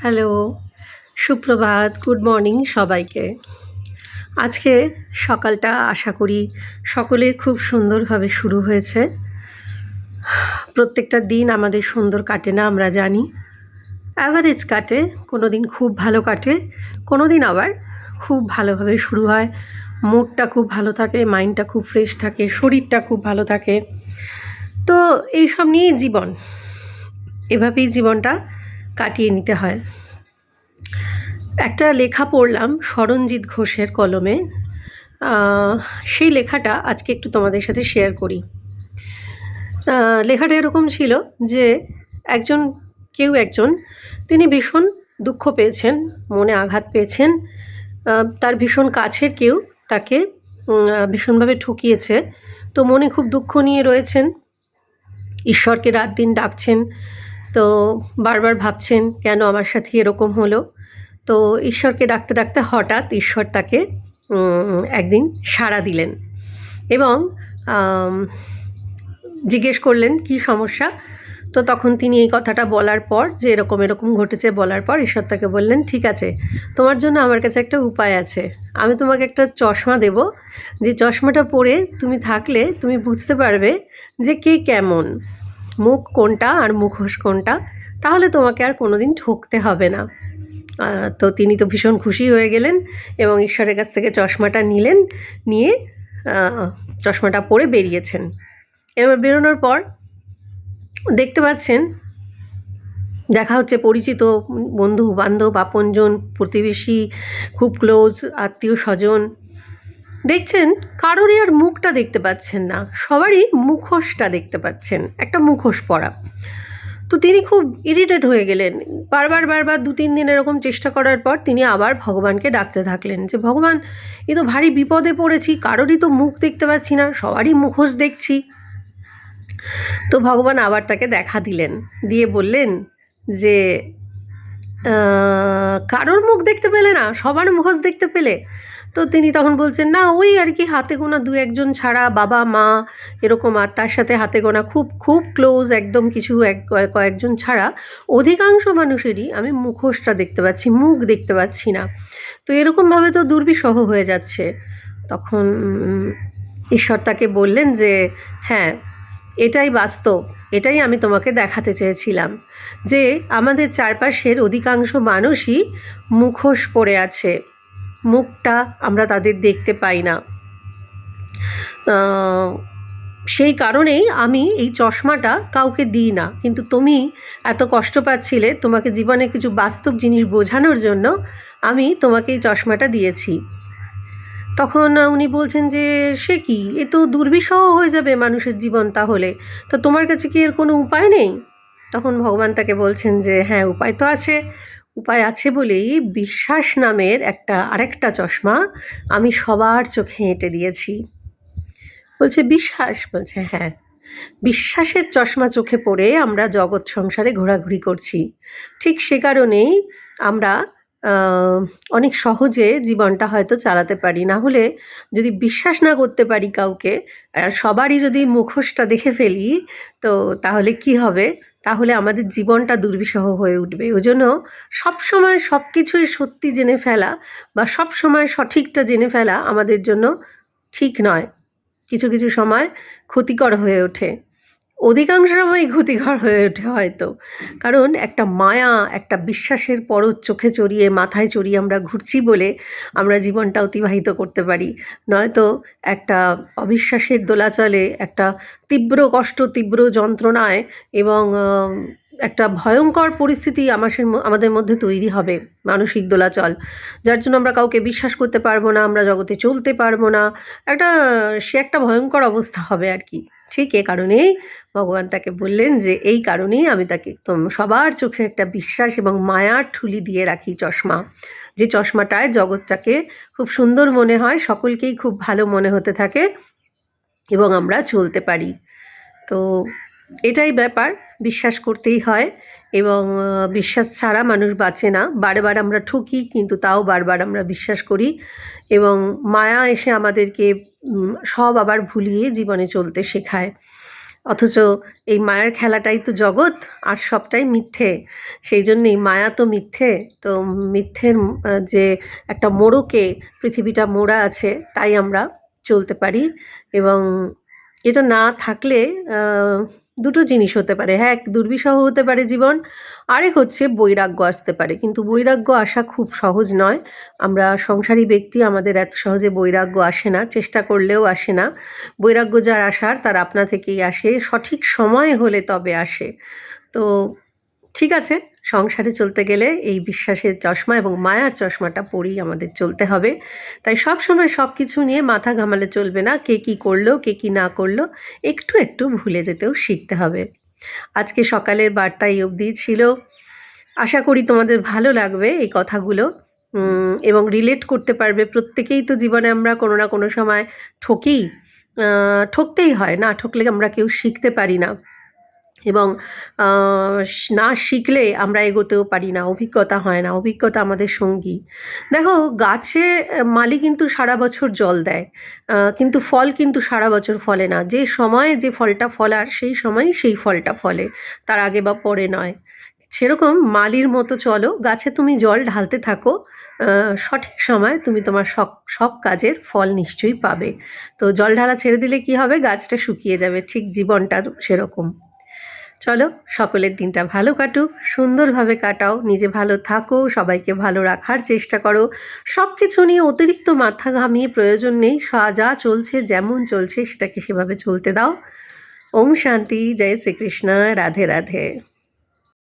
Hello, সুপ্রভাত, good morning সবাইকে। আজকে সকালটা আশা করি সকলের খুব সুন্দরভাবে শুরু হয়েছে। প্রত্যেকটা দিন আমাদের সুন্দর কাটে না আমরা জানি। অ্যাভারেজ কাটে কোনো দিন খুব ভালো কাটে কোনো দিন আবার খুব ভালোভাবে শুরু হয়। মুডটা খুব ভালো থাকে মাইন্ডটা খুব ফ্রেশ থাকে, শরীরটা খুব ভালো থাকে। তো এইসব নিয়েই জীবন। এভাবেই জীবনটা কাটিয়ে নিতে হয়। একটা লেখা পড়লাম স্মরণজিৎ ঘোষের কলমে। সেই লেখাটা আজকে একটু তোমাদের সাথে শেয়ার করি। লেখাটা এরকম ছিল যে, একজন, কেউ একজন, তিনি ভীষণ দুঃখ পেয়েছেন, মনে আঘাত পেয়েছেন। তার ভীষণ কাছের কেউ তাকে ভীষণভাবে ঠকিয়েছে। তো মনে খুব দুঃখ নিয়ে রয়েছেন। ঈশ্বরকে রাত দিন ডাকছেন। তো বারবার ভাবছেন, কেন আমার সাথে এরকম হলো? তো ঈশ্বরকে ডাকতে ডাকতে হঠাৎ ঈশ্বর তাকে একদিন সাড়া দিলেন এবং জিজ্ঞেস করলেন, কি সমস্যা? তো তখন তিনি এই কথাটা বলার পর, যে এরকম এরকম ঘটেছে বলার পর ঈশ্বর তাকে বললেন, ঠিক আছে, তোমার জন্য আমার কাছে একটা উপায় আছে। আমি তোমাকে একটা চশমা দেব। যে চশমাটা পরে তুমি থাকলে তুমি বুঝতে পারবে যে কে কেমন। মুখ কোনটা আর মুখোশ কোনটা, তাহলে তোমাকে আর কোনোদিন ঠকতে হবে না। তো তিনি তো ভীষণ খুশি হয়ে গেলেন এবং ঈশ্বরের কাছ থেকে চশমাটা নিলেন, নিয়ে চশমাটা পরে বেরিয়েছেন। এবার বেরোনোর পর দেখতে পাচ্ছেন, দেখা হচ্ছে পরিচিত বন্ধু বান্ধব আপনজন, প্রতিবেশী, খুব ক্লোজ আত্মীয় স্বজন দেখছেন, কারোরই আর মুখটা দেখতে পাচ্ছেন না। সবারই মুখোশটা দেখতে পাচ্ছেন, একটা মুখোশ পরা। তো তিনি খুব ইরিটেট হয়ে গেলেন। বারবার বারবার দু তিন দিন এরকম চেষ্টা করার পর তিনি আবার ভগবানকে ডাকতে থাকলেন যে, ভগবান, এ তো ভারী বিপদে পড়েছি, কারোরই তো মুখ দেখতে পাচ্ছি না, সবারই মুখোশ দেখছি। তো ভগবান আবার তাকে দেখা দিলেন। দিয়ে বললেন যে কারোর মুখ দেখতে পেলে না, সবার মুখোশ দেখতে পেলে। তো তিনি তখন বলছেন, না, ওই আর কি, হাতে গোনা দু একজন ছাড়া, বাবা, মা এরকম, আর তার সাথে হাতে গোনা খুব খুব ক্লোজ একদম কিছু এক কয়েক- কয়েকজন ছাড়া অধিকাংশ মানুষেরই আমি মুখোশটা দেখতে পাচ্ছি, মুখ দেখতে পাচ্ছি না। তো এরকমভাবে তো দুর্বিষহ হয়ে যাচ্ছে। তখন ঈশ্বর তাকে বললেন যে হ্যাঁ এটাই বাস্তব, এটাই আমি তোমাকে দেখাতে চেয়েছিলাম, যে আমাদের চারপাশের অধিকাংশ মানুষই মুখোশ পড়ে আছে, মুখটা আমরা তাদের দেখতে পাই না। সেই কারণেই আমি এই চশমাটা কাউকে দিই না, কিন্তু তুমি এত কষ্ট পাচ্ছিলে তোমাকে জীবনে কিছু বাস্তব জিনিস বোঝানোর জন্য আমি তোমাকে এই চশমাটা দিয়েছি। তখন উনি বলছেন যে, সে কি? এ তো দুর্বিষহ হয়ে যাবে মানুষের জীবন তাহলে। তো তোমার কাছে কি এর কোনো উপায় নেই? তখন ভগবান তাকে বলছেন যে হ্যাঁ উপায় তো আছে। উপায় আছে বলেই বিশ্বাস নামের একটা, আরেকটা চশমা আমি সবার চোখে এঁটে দিয়েছি। বলছে, বিশ্বাস? বলছে হ্যাঁ। বিশ্বাসের চশমা চোখে পড়ে আমরা জগৎ সংসারে ঘোরাঘুরি করছি। ঠিক সে কারণেই আমরা অনেক সহজে জীবনটা হয়তো চালাতে পারি। না হলে যদি বিশ্বাস না করতে পারি কাউকে, আর সবারই যদি মুখোশটা দেখে ফেলি, তো তাহলে কি হবে? তাহলে আমাদের জীবনটা দুর্বিষহ হয়ে উঠবে। ওই জন্য সবসময় সব কিছুই সত্যি জেনে ফেলা বা সব সময় সঠিকটা জেনে ফেলা আমাদের জন্য ঠিক নয়। কিছু কিছু সময় ক্ষতিকর হয়ে ওঠে। অধিকাংশ সময় ক্ষতিকর হয়ে ওঠে হয়তো। কারণ একটা মায়া, একটা বিশ্বাসের পরত চোখে চড়িয়ে, মাথায় চড়িয়ে আমরা ঘুরছি বলে আমরা জীবনটা অতিবাহিত করতে পারি। নয়তো একটা অবিশ্বাসের দোলাচলে, একটা তীব্র কষ্ট, তীব্র যন্ত্রণায় এবং একটা ভয়ঙ্কর পরিস্থিতি আমাদের আমাদের মধ্যে তৈরি হবে মানসিক দোলাচল। যার জন্য আমরা কাউকে বিশ্বাস করতে পারব না, আমরা জগতে চলতে পারব না। একটা, সে একটা ভয়ঙ্কর অবস্থা হবে আর কি। ঠিক এ কারণেই ভগবান তাকে বললেন যে, এই কারণেই আমি তাকে একদম সবার চোখে একটা বিশ্বাস এবং মায়ার ঠুলি দিয়ে রাখি চশমা। যে চশমাটায় জগৎটাকে খুব সুন্দর মনে হয়, সকলকেই খুব ভালো মনে হতে থাকে এবং আমরা চলতে পারি। তো এটাই ব্যাপার, বিশ্বাস করতেই হয় এবং বিশ্বাস ছাড়া মানুষ বাঁচে না। বারবার আমরা ঠকি, কিন্তু তাও বারবার আমরা বিশ্বাস করি। এবং মায়া এসে আমাদেরকে সব আবার ভুলিয়ে জীবনে চলতে শেখায়। অথচ এই মায়ের খেলাটাই তো জগৎ, আর সবটাই মিথ্যে। সেই জন্যেই মায়া তো মিথ্যে। তো মিথ্যের যে একটা মোড়কে পৃথিবীটা মোড়া আছে, তাই আমরা চলতে পারি। এবং এটা না থাকলে দুটো জিনিস হতে পারে। হ্যাঁ এক দুর্বিষহ হতে পারে জীবন, আরেক হচ্ছে বৈরাগ্য আসতে পারে। কিন্তু বৈরাগ্য আসা খুব সহজ নয়। আমরা সংসারী ব্যক্তি, আমাদের এত সহজে বৈরাগ্য আসে না, চেষ্টা করলেও আসে না। বৈরাগ্য যার আসার, তার আপনা থেকেই আসে। সঠিক সময় হলে তবে আসে। তো ঠিক আছে, সংসারে চলতে গেলে এই বিশ্বাসের চশমা এবং মায়ার চশমাটা পরেই আমাদের চলতে হবে। তাই সব সময় সব কিছু নিয়ে মাথা ঘামালে চলবে না, কে কী করল, কে কী না করল, একটু একটু ভুলে যেতেও শিখতে হবে। আজকে সকালের বার্তা এই অবধি ছিল, আশা করি তোমাদের ভালো লাগবে এই কথাগুলো। এবং রিলেট করতে পারবে, প্রত্যেকেই তো জীবনে আমরা কোনো না কোনো সময় ঠকি ঠকতেই হয়, না ঠকলে আমরা কেউ শিখতে পারি না। এবং না শিখলে আমরা এগোতেও পারি না, অভিজ্ঞতা হয় না, অভিজ্ঞতা আমাদের সঙ্গী। দেখো, গাছে মালি কিন্তু সারা বছর জল দেয় কিন্তু ফল কিন্তু সারা বছর ফলে না। যে সময়ে যে ফলটা ফলার, সেই সময়ই সেই ফলটা ফলে, তার আগে বা পরে নয়। সেরকম মালির মতো চলো, গাছে তুমি জল ঢালতে থাকো সঠিক সময় তুমি তোমার সব সব কাজের ফল নিশ্চয়ই পাবে। তো জল ঢালা ছেড়ে দিলে কি হবে? গাছটা শুকিয়ে যাবে, ঠিক জীবনটা সেরকম। চলো সকলের দিনটা ভালো কাটুক, সুন্দরভাবে কাটাও, নিজে ভালো থাকো, সবাইকে ভালো রাখার চেষ্টা করো। সব কিছু নিয়ে অতিরিক্ত মাথা ঘামিয়ে প্রয়োজন নেই যা চলছে, যেমন চলছে, সেটাকে সেভাবে চলতে দাও। ওম শান্তি, জয় শ্রীকৃষ্ণ, রাধে রাধে।